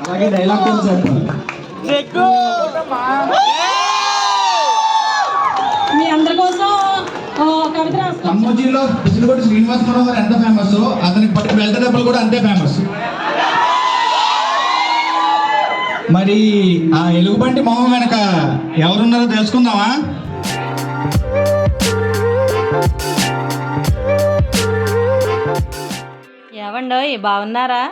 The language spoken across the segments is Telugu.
అలాగే డైలాగ్ కూడా చెప్పాలి మీ అందరి కోసం కవిత పిచ్చిలగొట్టి శ్రీనివాస్ మనోహర్ ఎంత ఫేమస్ అతనికి పట్టిన బెల్ట్ దెబ్బలు కూడా అంతే ఫేమస్ మరి ఆ ఎలుగుబంటి మొహం వెనక ఎవరున్నారో తెలుసుకుందామా? ఏవండోయ్ బాగున్నారా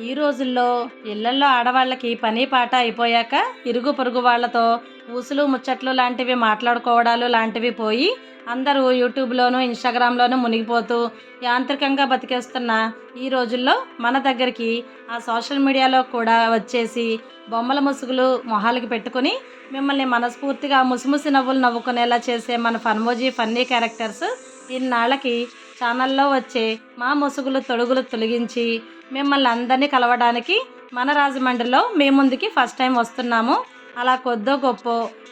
ఈ రోజుల్లో ఇళ్ళలో ఆడవాళ్ళకి పని పాట అయిపోయాక ఇరుగు పొరుగు వాళ్ళతో ఊసులు ముచ్చట్లు లాంటివి మాట్లాడుకోవడాలు లాంటివి పోయి అందరూ యూట్యూబ్లోనూ ఇన్స్టాగ్రామ్లోనూ మునిగిపోతూ యాంత్రికంగా బతికేస్తున్న ఈ రోజుల్లో మన దగ్గరికి ఆ సోషల్ మీడియాలో కూడా వచ్చేసి బొమ్మల ముసుగులు మొహాలకి పెట్టుకుని మిమ్మల్ని మనస్ఫూర్తిగా ముసిముసి నవ్వులు నవ్వుకునేలా చేసే మన ఫన్మోజీ ఫన్నీ క్యారెక్టర్స్ ఇన్నాళ్ళకి ఛానల్లో వచ్చే మా ముసుగులు తొడుగులు తొలగించి మిమ్మల్ని అందరినీ కలవడానికి మన రాజమండ్రిలో మీ ముందుకి ఫస్ట్ టైం వస్తున్నాము. అలా కొద్దో గొప్ప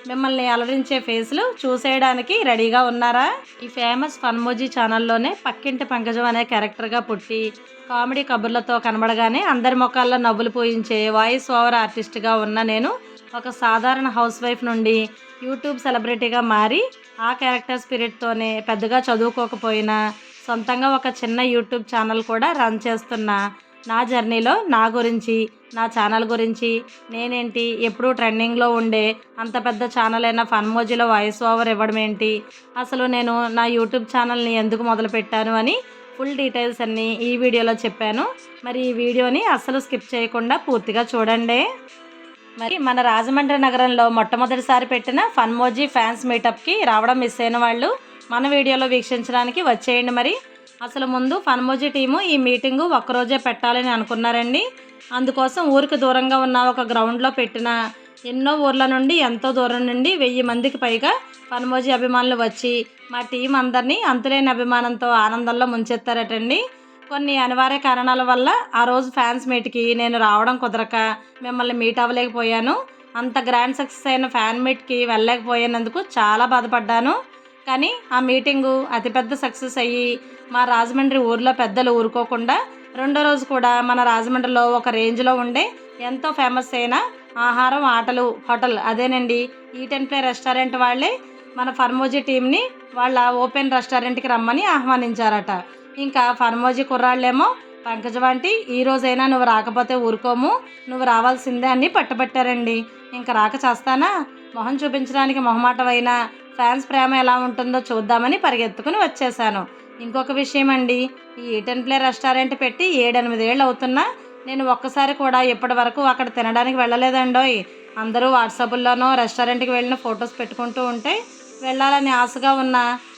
మిమ్మల్ని అలరించే ఫేస్లు చూసేయడానికి రెడీగా ఉన్నారా? ఈ ఫేమస్ ఫన్మోజీ ఛానల్లోనే పక్కింటి పంకజం అనే క్యారెక్టర్గా పుట్టి కామెడీ కబుర్లతో కనబడగానే అందరి ముఖాల్లో నవ్వులు పూయించే వాయిస్ ఓవర్ ఆర్టిస్ట్గా ఉన్న నేను ఒక సాధారణ హౌస్ వైఫ్ నుండి యూట్యూబ్ సెలబ్రిటీగా మారి ఆ క్యారెక్టర్ స్పిరిట్తోనే పెద్దగా చదువుకోకపోయినా సొంతంగా ఒక చిన్న యూట్యూబ్ ఛానల్ కూడా రన్ చేస్తున్నా నా జర్నీలో నా గురించి నా ఛానల్ గురించి నేనేంటి ఎప్పుడూ ట్రెండింగ్లో ఉండే అంత పెద్ద ఛానల్ అయిన ఫన్మోజీలో వాయిస్ ఓవర్ ఇవ్వడం ఏంటి అసలు నేను నా యూట్యూబ్ ఛానల్ని ఎందుకు మొదలుపెట్టాను అని ఫుల్ డీటెయిల్స్ అన్నీ ఈ వీడియోలో చెప్పాను. మరి ఈ వీడియోని అస్సలు స్కిప్ చేయకుండా పూర్తిగా చూడండి. మరి మన రాజమండ్రి నగరంలో మొట్టమొదటిసారి పెట్టిన ఫన్మోజీ ఫ్యాన్స్ మీటప్కి రావడం మిస్ అయిన వాళ్ళు మన వీడియోలో వీక్షించడానికి వచ్చేయండి మరి. అసలు ముందు ఫన్మోజీ టీము ఈ మీటింగు ఒక్కరోజే పెట్టాలని అనుకున్నారండి. అందుకోసం ఊరికి దూరంగా ఉన్న ఒక గ్రౌండ్లో పెట్టిన ఎన్నో ఊర్ల నుండి ఎంతో దూరం నుండి వెయ్యి మందికి పైగా ఫన్మోజీ అభిమానులు వచ్చి మా టీం అందరినీ అంతులేని అభిమానంతో ఆనందంలో ముంచెత్తారటండి. కొన్ని అనివార్య కారణాల వల్ల ఆ రోజు ఫ్యాన్స్ మీట్కి నేను రావడం కుదరక మిమ్మల్ని మీట్ అవ్వలేకపోయాను. అంత గ్రాండ్ సక్సెస్ అయిన ఫ్యాన్ మీట్కి వెళ్ళలేకపోయినందుకు చాలా బాధపడ్డాను. కానీ ఆ మీటింగు అతిపెద్ద సక్సెస్ అయ్యి మా రాజమండ్రి ఊర్లో పెద్దలు ఊరుకోకుండా రెండో రోజు కూడా మన రాజమండ్రిలో ఒక రేంజ్లో ఉండే ఎంతో ఫేమస్ అయిన ఆహారం ఆటలు హోటల్ అదేనండి. ఈట్ అండ్ ప్లే రెస్టారెంట్ వాళ్ళే మన ఫర్మోజీ టీంని వాళ్ళ ఓపెన్ రెస్టారెంట్కి రమ్మని ఆహ్వానించారట. ఇంకా ఫర్మోజీ కుర్రాళ్ళేమో పంకజ వంటి ఈ రోజైనా నువ్వు రాకపోతే ఊరుకోము నువ్వు రావాల్సిందే అని పట్టుబట్టారండి. ఇంకా రాక చేస్తానా? మొహం చూపించడానికి మొహమాటమైనా ఫ్యాన్స్ ప్రేమ ఎలా ఉంటుందో చూద్దామని పరిగెత్తుకుని వచ్చేసాను ఇంకొక విషయం అండి ఈ ఈట్ అండ్ ప్లే రెస్టారెంట్ పెట్టి ఏడెనిమిదేళ్ళు అవుతున్నా నేను ఒక్కసారి కూడా ఇప్పటి వరకు అక్కడ తినడానికి వెళ్ళలేదండోయ్. అందరూ వాట్సాప్లోనో రెస్టారెంట్కి వెళ్ళిన ఫొటోస్ పెట్టుకుంటూ ఉంటే వెళ్ళాలని ఆశగా ఉన్న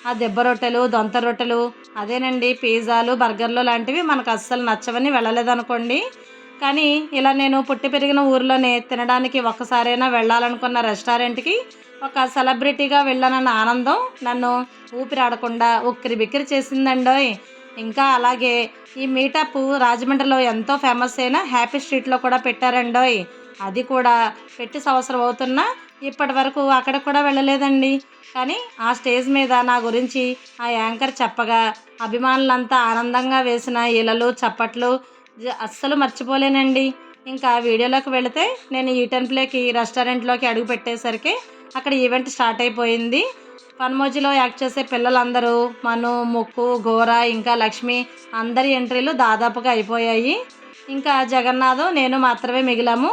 ఆ దెబ్బ రొట్టెలు దొంత రొట్టెలు అదేనండి పిజ్జాలు బర్గర్లు లాంటివి మనకు అస్సలు నచ్చవని వెళ్ళలేదనుకోండి. కానీ ఇలా నేను పుట్టి పెరిగిన ఊర్లోనే తినడానికి ఒక్కసారైనా వెళ్ళాలనుకున్న రెస్టారెంట్కి ఒక సెలబ్రిటీగా వెళ్ళానన్న ఆనందం నన్ను ఊపిరాడకుండా ఉక్కిరి బిక్కిరి చేసిందండోయ్. ఇంకా అలాగే ఈ మీటప్ రాజమండ్రిలో ఎంతో ఫేమస్ అయిన హ్యాపీ స్ట్రీట్లో కూడా పెట్టారండోయ్. అది కూడా పెట్టి సంవత్సరం అవుతున్నా ఇప్పటి వరకు అక్కడ కూడా వెళ్ళలేదండి. కానీ ఆ స్టేజ్ మీద నా గురించి ఆ యాంకర్ చెప్పగా అభిమానులంతా ఆనందంగా వేసిన ఇలలు చప్పట్లు అస్సలు మర్చిపోలేనండి. ఇంకా వీడియోలోకి వెళితే నేను ఈటన్ ప్లేకి రెస్టారెంట్లోకి అడుగు పెట్టేసరికి అక్కడ ఈవెంట్ స్టార్ట్ అయిపోయింది. పన్మోజీలో యాక్ట్ చేసే పిల్లలందరూ మను ముక్కు గోర ఇంకా లక్ష్మి అందరి ఎంట్రీలు దాదాపుగా అయిపోయాయి. ఇంకా జగన్నాథ్ నేను మాత్రమే మిగిలాము.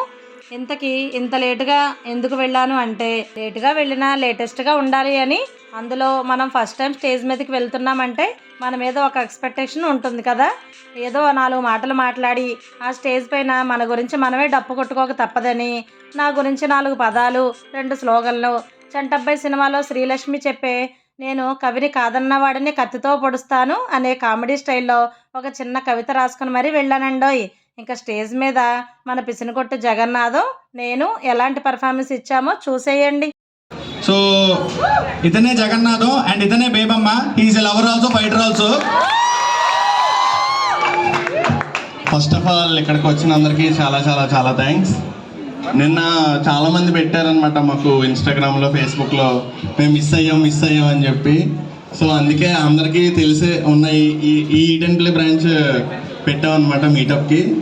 ఇంతకీ ఇంత లేటుగా ఎందుకు వెళ్ళాను అంటే లేటుగా వెళ్ళినా లేటెస్ట్గా ఉండాలి అని అందులో మనం ఫస్ట్ టైం స్టేజ్ మీదకి వెళ్తున్నామంటే మన మీద ఒక ఎక్స్పెక్టేషన్ ఉంటుంది కదా? ఏదో నాలుగు మాటలు మాట్లాడి ఆ స్టేజ్ పైన మన గురించి మనమే డప్పు కొట్టుకోక తప్పదని నా గురించి నాలుగు పదాలు రెండు స్లోగన్లు. చంటబ్బాయి సినిమాలో శ్రీలక్ష్మి చెప్పే నేను కవిని కాదన్నవాడిని కత్తితో పొడుస్తాను అనే కామెడీ స్టైల్లో ఒక చిన్న కవిత రాసుకుని మరీ వెళ్ళానండోయ్. ఇంకా స్టేజ్ మీద మన పిసినకొట్టు జగన్నాథం నేను ఎలాంటి పర్ఫార్మెన్స్ ఇచ్చామో చూసేయండి. సో ఇతనే జగన్నాథం అండ్ ఇతనే Bebamma. He is lover also fighter also first of all ఇక్కడికి వచ్చిన అందరికీ చాలా చాలా చాలా థ్యాంక్స్ నిన్న చాలా మంది పెట్టారనమాట మాకు ఇన్స్టాగ్రామ్లో ఫేస్బుక్లో మేము మిస్ అయ్యాం మిస్ అయ్యాం అని చెప్పి. సో అందుకే అందరికీ తెలిసే ఉన్న ఈ- ఈ ఈ ఈటెన్ ప్లే బ్రాంచ్ పెట్టామన్నమాట మీటప్కి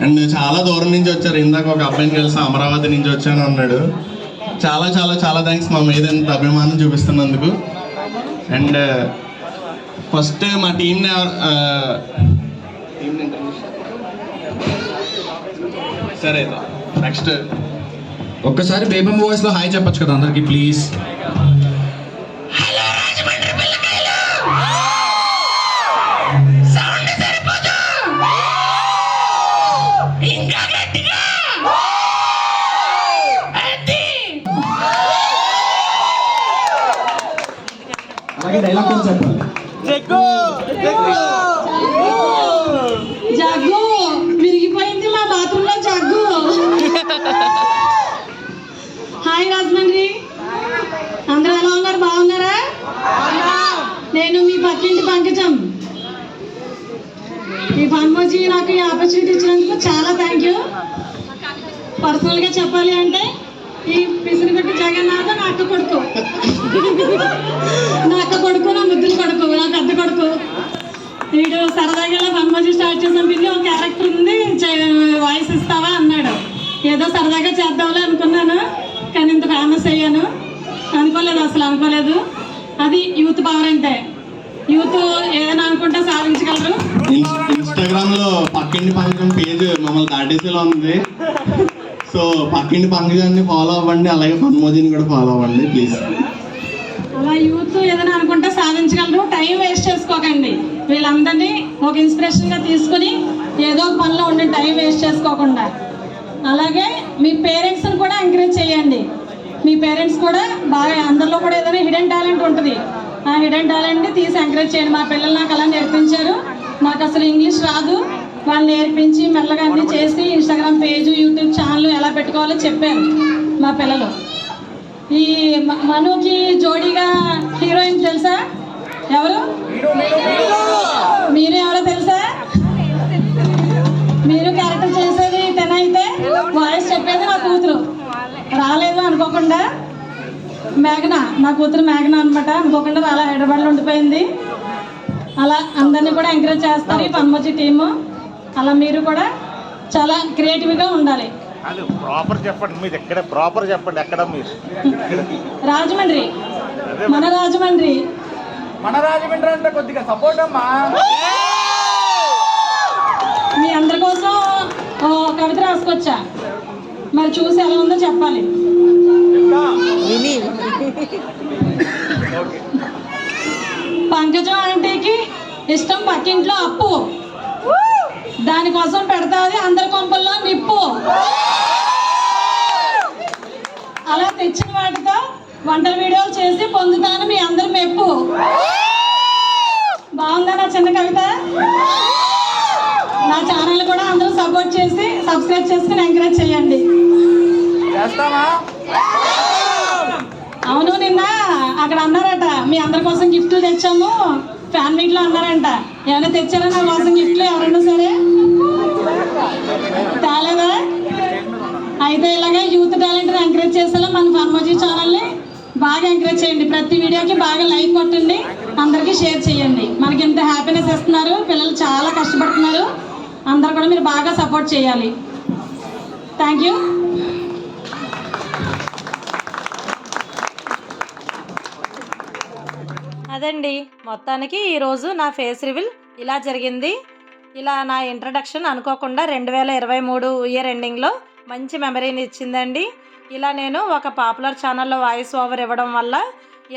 అండ్ చాలా దూరం నుంచి వచ్చారు. ఇందాక ఒక అబ్బాయిని కలిసి అమరావతి నుంచి వచ్చాను అన్నాడు. చాలా చాలా చాలా థ్యాంక్స్ మా మీద ఇంత అభిమానం చూపిస్తున్నందుకు. అండ్ ఫస్ట్ uh, మా టీంని uh, సరే నెక్స్ట్ ఒక్కసారి బేబం వాయిస్లో హాయ్ చెప్పచ్చు కదా అందరికీ ప్లీజ్ అలాగే డైలాగ్ కూడా చెప్పాలి జగ్గు విరిగిపోయింది మా బాత్రూమ్లో జగ్గు హాయ్ రాజమండ్రి అందరూ ఎలా ఉన్నారు బాగున్నారా నేను మీ పక్కింటి పంకజం ఈ పన్మోజీ నాకు ఈ ఆపర్చునిటీ ఇచ్చినందుకు చాలా థ్యాంక్ యూ పర్సనల్గా చెప్పాలి అంటే ఈ పిసిరిగొట్టు జగన్నాథ్ నా అక్క కొడుకు నా అక్క కొడుకు నా ముద్దుల కొడుకు నా పెద్ద కొడుకు వీడు సరదాగా ఇలా పన్మోజీ స్టార్ట్ చేసాం క్యారెక్టర్ ఉంది వాయిస్ ఇస్తావా అన్నాడు. ఏదో సరదాగా చేద్దాంలే అనుకున్నాను కానీ ఇంత ఫేమస్ అయ్యాను అనుకోలేదు అసలు అనుకోలేదు. అది యూత్ పవర్ అంటే. యూత్ ఏదైనా అనుకుంటే సాధించగలరు. ఇన్స్టాగ్రామ్లో పక్కింటి పంకజం పేజ్ మమ్మల్ని దాటేసేలా ఉంది. సో పక్కింటి పంకజాన్ని ఫాలో అవ్వండి అలాగే పన్మోజీని కూడా ఫాలో అవ్వండి ప్లీజ్ అలా యూత్ ఏదైనా అనుకుంటే సాధించగలరు. టైం వేస్ట్ చేసుకోకండి. వీళ్ళందరినీ ఒక ఇన్స్పిరేషన్గా తీసుకుని ఏదో పనిలో ఉండి టైం వేస్ట్ చేసుకోకుండా. అలాగే మీ పేరెంట్స్ని కూడా ఎంకరేజ్ చేయండి. మీ పేరెంట్స్ కూడా బాగా అందరిలో కూడా ఏదైనా హిడెన్ టాలెంట్ ఉంటుంది. ఆ హిడెన్ టాలెంట్ని తీసి ఎంకరేజ్ చేయండి. మా పిల్లలు నాకు అలా నేర్పించారు. నాకు అసలు ఇంగ్లీష్ రాదు. వాళ్ళు నేర్పించి మెల్లగా అన్ని చేసి ఇన్స్టాగ్రామ్ పేజ్ యూట్యూబ్ ఛానల్ ఎలా పెట్టుకోవాలో చెప్పారు మా పిల్లలు. ఈ మనుకి జోడీగా హీరోయిన్ తెలుసా? ఎవరు? మీరు? అనుకోకుండా మేఘన నా కూతురు మేఘన అనమాట అనుకోకుండా రాలే హైదరాబాద్లో ఉండిపోయింది. అలా అందరినీ కూడా ఎంకరేజ్ చేస్తారు ఈ పన్మొచ్చి టీము అలా మీరు కూడా చాలా క్రియేటివ్గా ఉండాలి. అది ప్రాపర్ చెప్పండి మీరు ఎక్కడ ప్రాపర్ చెప్పండి ఎక్కడ మీరు? రాజమండ్రి. మన రాజమండ్రి. మన రాజమండ్రి అంటే కొద్దిగా సపోర్ట్ అమ్మా. మీ అందరి కోసం కవిత రాసుకొచ్చా. మరి చూసి ఎలా ఉందో చెప్పాలి. పంకజం ఆంటీకి ఇష్టం పక్కింట్లో అప్పు. దానికోసం పెడతాది అందరి కొంపల్లో నిప్పు. అలా తెచ్చిన వాటితో వంటల వీడియోలు చేసి పొందుతాను మీ అందరి మెప్పు. బాగుందా నా చిన్న కవిత? నా ఛానల్ కూడా అందరూ సపోర్ట్ చేసి సబ్స్క్రైబ్ చేసుకుని ఎంకరేజ్ చేయండి. చేస్తామా? అవును నిన్న అక్కడ అన్నారట మీ అందరి కోసం గిఫ్ట్లు తెచ్చాము. ఫ్యాన్ మీట్లో అన్నారంట ఏమైనా తెచ్చారా నా కోసం గిఫ్ట్లు? ఎవరైనా సరే? తేలేదా? అయితే ఇలాగే యూత్ టాలెంట్ని ఎంకరేజ్ చేసేలా మన ఫర్మోజీ ఛానల్ని బాగా ఎంకరేజ్ చేయండి. ప్రతి వీడియోకి బాగా లైక్ కొట్టండి. అందరికీ షేర్ చేయండి. మనకి ఇంత హ్యాపీనెస్ ఇస్తున్నారు. పిల్లలు చాలా కష్టపడుతున్నారు. అందరు కూడా మీరు బాగా సపోర్ట్ చేయాలి. Thank you. అదండి. మొత్తానికి ఈరోజు నా ఫేస్ రివిల్ ఇలా జరిగింది. ఇలా నా ఇంట్రడక్షన్ అనుకోకుండా రెండు వేల ఇరవై మూడు ఇయర్ ఎండింగ్లో మంచి మెమరీని ఇచ్చిందండి ఇలా నేను ఒక పాపులర్ ఛానల్లో వాయిస్ ఓవర్ ఇవ్వడం వల్ల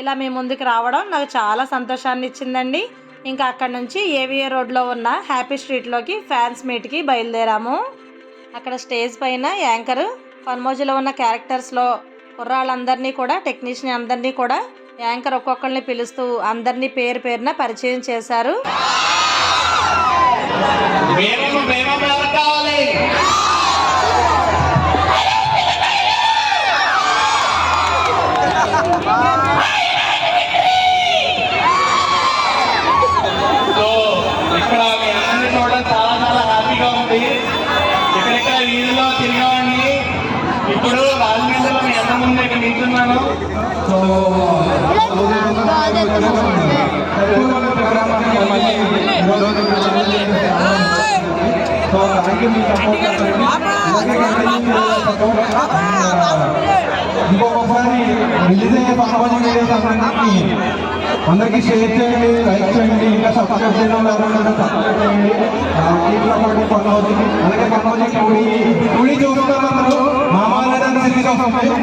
ఇలా మీ ముందుకు రావడం నాకు చాలా సంతోషాన్ని ఇచ్చిందండి ఇంకా అక్కడ నుంచి ఏవిఏ రోడ్లో ఉన్న హ్యాపీ స్ట్రీట్లోకి ఫ్యాన్స్ మీట్కి బయలుదేరాము. అక్కడ స్టేజ్ పైన యాంకర్ ఫన్మోజీలో ఉన్న క్యారెక్టర్స్లో కుర్రాళ్ళందరినీ కూడా టెక్నీషియన్ అందరినీ కూడా యాంకర్ ఒక్కొక్కరిని పిలుస్తూ అందరినీ పేరు పేరున పరిచయం చేశారు. రాజమండ్రిలో మీ అన్న ముందు ఇక్కడ నిల్చున్నాను సో సో థ్యాంక్ యూ మీ ఇంకొకసారి రిలీజ్ అయ్యే సామాజిక మీడియా సంబంధించి అందరికీ షేర్ చేయండి లైక్ చేయండి ఇంకా సబ్స్క్రైబ్ చేయడం ఎవరైనా సబ్స్క్రైబ్ చేయండి. కీప్లో పాటు పన్నోజీ అలాగే పన్నోజీ కూడి కూడి చూస్తున్నారు అందరూ. మామాలని సిరీస్ వస్తుంది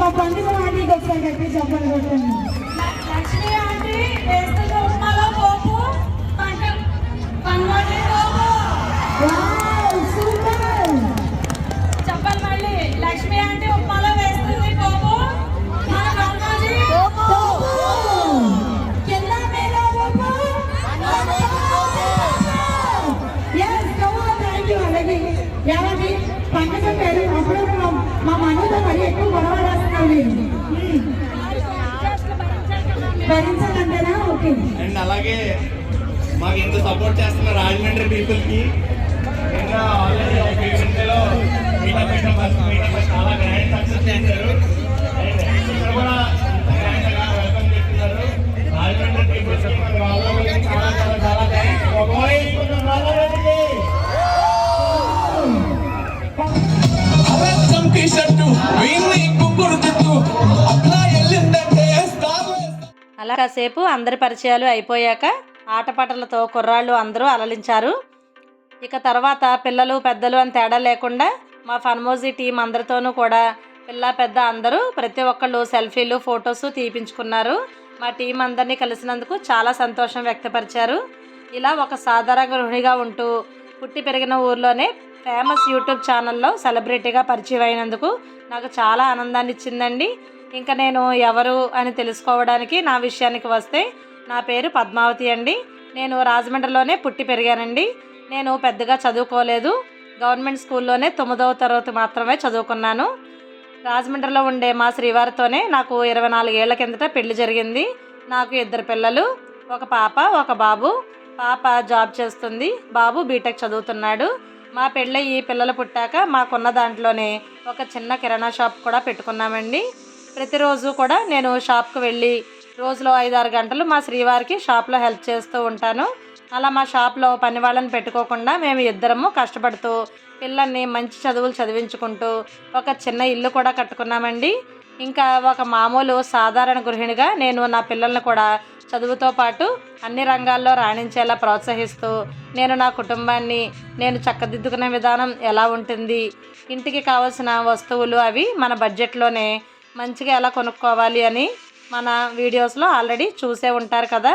మా పండుగ ఆంటీకి ఒకసారి గట్టి చెప్పండి కొట్టండి లక్ష్మి ఆంటీ వేస్తున్న ఉప్మాలో పోపు పంట పన్నుడి పోపు. మాకు ఇంత సపోర్ట్ చేస్తున్న రాజమండ్రి పీపుల్కి? ఆల్రెడీ ఒక మీటప్ మీటప్ చాలా గ్రాండ్ సక్సెస్ చేశారు. ఇక్కడ కూడా వెల్కమ్ రాజమండ్రి చాలా చాలా చాలా అలా కాసేపు అందరి పరిచయాలు అయిపోయాక ఆటపాటలతో కుర్రాళ్ళు అందరూ అలలించారు. ఇక తర్వాత పిల్లలు పెద్దలు అని తేడా లేకుండా మా ఫన్మోజీ టీం అందరితోనూ కూడా పిల్ల పెద్ద అందరూ ప్రతి ఒక్కళ్ళు సెల్ఫీలు ఫొటోస్ తీపించుకున్నారు. మా టీం అందరినీ కలిసినందుకు చాలా సంతోషం వ్యక్తపరిచారు. ఇలా ఒక సాధారణ గృహిణిగా ఉంటూ పుట్టి పెరిగిన ఊర్లోనే ఫేమస్ యూట్యూబ్ ఛానల్లో సెలబ్రిటీగా పరిచయం అయినందుకు నాకు చాలా ఆనందాన్ని ఇచ్చిందండి ఇంకా నేను ఎవరు అని తెలుసుకోవడానికి నా విషయానికి వస్తే నా పేరు పద్మావతి అండి. నేను రాజమండ్రిలోనే పుట్టి పెరిగానండి. నేను పెద్దగా చదువుకోలేదు. గవర్నమెంట్ స్కూల్లోనే తొమ్మిదవ తరగతి మాత్రమే చదువుకున్నాను. రాజమండ్రిలో ఉండే మా శ్రీవారితోనే నాకు ఇరవై నాలుగేళ్ళ కిందట పెళ్ళి జరిగింది. నాకు ఇద్దరు పిల్లలు ఒక పాప ఒక బాబు. పాప జాబ్ చేస్తుంది. బాబు బీటెక్ చదువుతున్నాడు. మా పెళ్ళయి పిల్లలు పుట్టాక మాకున్న దాంట్లోనే ఒక చిన్న కిరాణా షాప్ కూడా పెట్టుకున్నామండి. ప్రతిరోజు కూడా నేను షాప్కి వెళ్ళి రోజులో ఐదారు గంటలు మా శ్రీవారికి షాప్లో హెల్ప్ చేస్తూ ఉంటాను. అలా మా షాప్లో పని వాళ్ళని పెట్టుకోకుండా మేము ఇద్దరము కష్టపడుతూ పిల్లల్ని మంచి చదువులు చదివించుకుంటూ ఒక చిన్న ఇల్లు కూడా కట్టుకున్నామండి. ఇంకా ఒక మామూలు సాధారణ గృహిణిగా నేను నా పిల్లల్ని కూడా చదువుతో పాటు అన్ని రంగాల్లో రాణించేలా ప్రోత్సహిస్తూ నేను నా కుటుంబాన్ని నేను చక్కదిద్దుకునే విధానం ఎలా ఉంటుంది ఇంటికి కావాల్సిన వస్తువులు అవి మన బడ్జెట్లోనే మంచిగా ఎలా కొనుక్కోవాలి అని మన వీడియోస్లో ఆల్రెడీ చూసే ఉంటారు కదా.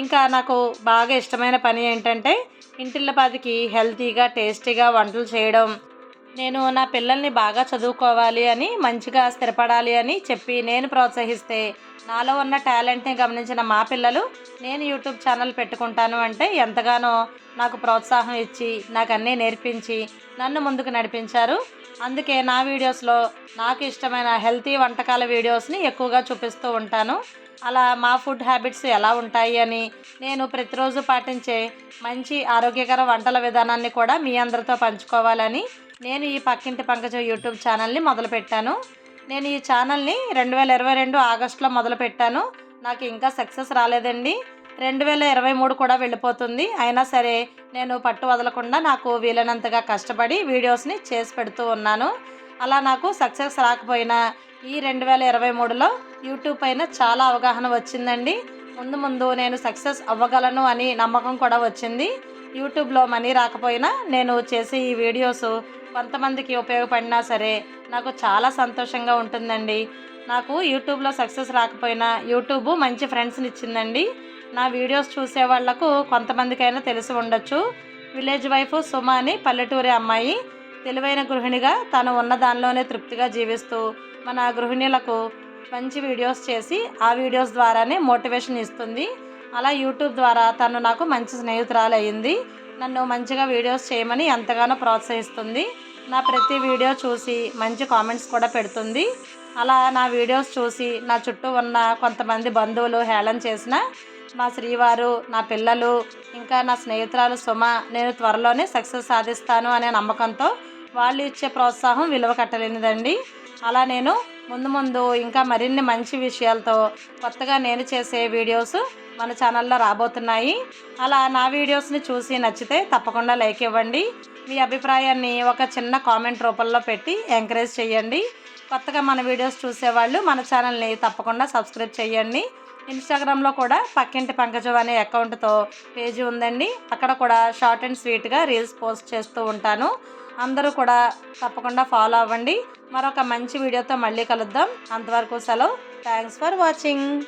ఇంకా నాకు బాగా ఇష్టమైన పని ఏంటంటే ఇంటిల్లపాదికి హెల్తీగా టేస్టీగా వంటలు చేయడం. నేను నా పిల్లల్ని బాగా చదువుకోవాలి అని మంచిగా స్థిరపడాలి అని చెప్పి నేను ప్రోత్సహిస్తే నాలో ఉన్న టాలెంట్ని గమనించిన మా పిల్లలు నేను యూట్యూబ్ ఛానల్ పెట్టుకుంటాను అంటే ఎంతగానో నాకు ప్రోత్సాహం ఇచ్చి నాకు అన్నీ నేర్పించి నన్ను ముందుకు నడిపించారు. అందుకే నా వీడియోస్లో నాకు ఇష్టమైన హెల్తీ వంటకాల వీడియోస్ని ఎక్కువగా చూపిస్తూ ఉంటాను. అలా మా ఫుడ్ హ్యాబిట్స్ ఎలా ఉంటాయి అని నేను ప్రతిరోజు పాటించే మంచి ఆరోగ్యకర వంటల విధానాన్ని కూడా మీ అందరితో పంచుకోవాలని నేను ఈ పక్కింటి పంకజం యూట్యూబ్ ఛానల్ని మొదలుపెట్టాను. నేను ఈ ఛానల్ని రెండు వేల ఇరవై రెండు ఆగస్టులో మొదలుపెట్టాను. నాకు ఇంకా సక్సెస్ రాలేదండి. రెండు వేల ఇరవై మూడు కూడా వెళ్ళిపోతుంది. అయినా సరే నేను పట్టు వదలకుండా నాకు వీలైనంతగా కష్టపడి వీడియోస్ని చేసి పెడుతూ ఉన్నాను. అలా నాకు సక్సెస్ రాకపోయినా ఈ రెండు వేల ఇరవై మూడులో యూట్యూబ్ పైన చాలా అవగాహన వచ్చిందండి. ముందు ముందు నేను సక్సెస్ అవ్వగలను అని నమ్మకం కూడా వచ్చింది. యూట్యూబ్లో మనీ రాకపోయినా నేను చేసే ఈ వీడియోస్ కొంతమందికి ఉపయోగపడినా సరే నాకు చాలా సంతోషంగా ఉంటుందండి. నాకు యూట్యూబ్లో సక్సెస్ రాకపోయినా యూట్యూబ్ మంచి ఫ్రెండ్స్ని ఇచ్చిందండి. నా వీడియోస్ చూసే వాళ్ళకు కొంతమందికైనా తెలిసి ఉండొచ్చు. విలేజ్ వైఫ్ సుమ అని పల్లెటూరి అమ్మాయి. తెలివైన గృహిణిగా తను ఉన్న దానిలోనే తృప్తిగా జీవిస్తూ మన గృహిణులకు మంచి వీడియోస్ చేసి ఆ వీడియోస్ ద్వారానే మోటివేషన్ ఇస్తుంది. అలా యూట్యూబ్ ద్వారా తను నాకు మంచి స్నేహితురాలు అయ్యింది నన్ను మంచిగా వీడియోస్ చేయమని ఎంతగానో ప్రోత్సహిస్తుంది. నా ప్రతి వీడియో చూసి మంచి కామెంట్స్ కూడా పెడుతుంది. అలా నా వీడియోస్ చూసి నా చుట్టూ ఉన్న కొంతమంది బంధువులు హేళన చేసిన మా శ్రీవారు నా పిల్లలు ఇంకా నా స్నేహితురాలు సుమ నేను త్వరలోనే సక్సెస్ సాధిస్తాను అనే నమ్మకంతో వాళ్ళు ఇచ్చే ప్రోత్సాహం విలువ కట్టలేనిదండి. అలా నేను ముందు ముందు ఇంకా మరిన్ని మంచి విషయాలతో కొత్తగా నేను చేసే వీడియోస్ మన ఛానల్లో రాబోతున్నాయి. అలా నా వీడియోస్ని చూసి నచ్చితే తప్పకుండా లైక్ ఇవ్వండి. మీ అభిప్రాయాన్ని ఒక చిన్న కామెంట్ రూపంలో పెట్టి ఎంకరేజ్ చేయండి. కొత్తగా మన వీడియోస్ చూసేవాళ్ళు మన ఛానల్ని తప్పకుండా సబ్స్క్రైబ్ చేయండి. ఇన్స్టాగ్రామ్లో కూడా పక్కింటి పంకజం అనే అకౌంట్తో పేజీ ఉందండి. అక్కడ కూడా షార్ట్ అండ్ స్వీట్గా రీల్స్ పోస్ట్ చేస్తూ ఉంటాను. అందరూ కూడా తప్పకుండా ఫాలో అవ్వండి. మరొక మంచి వీడియోతో మళ్ళీ కలుద్దాం. అంతవరకు సెలవు. Thanks for watching.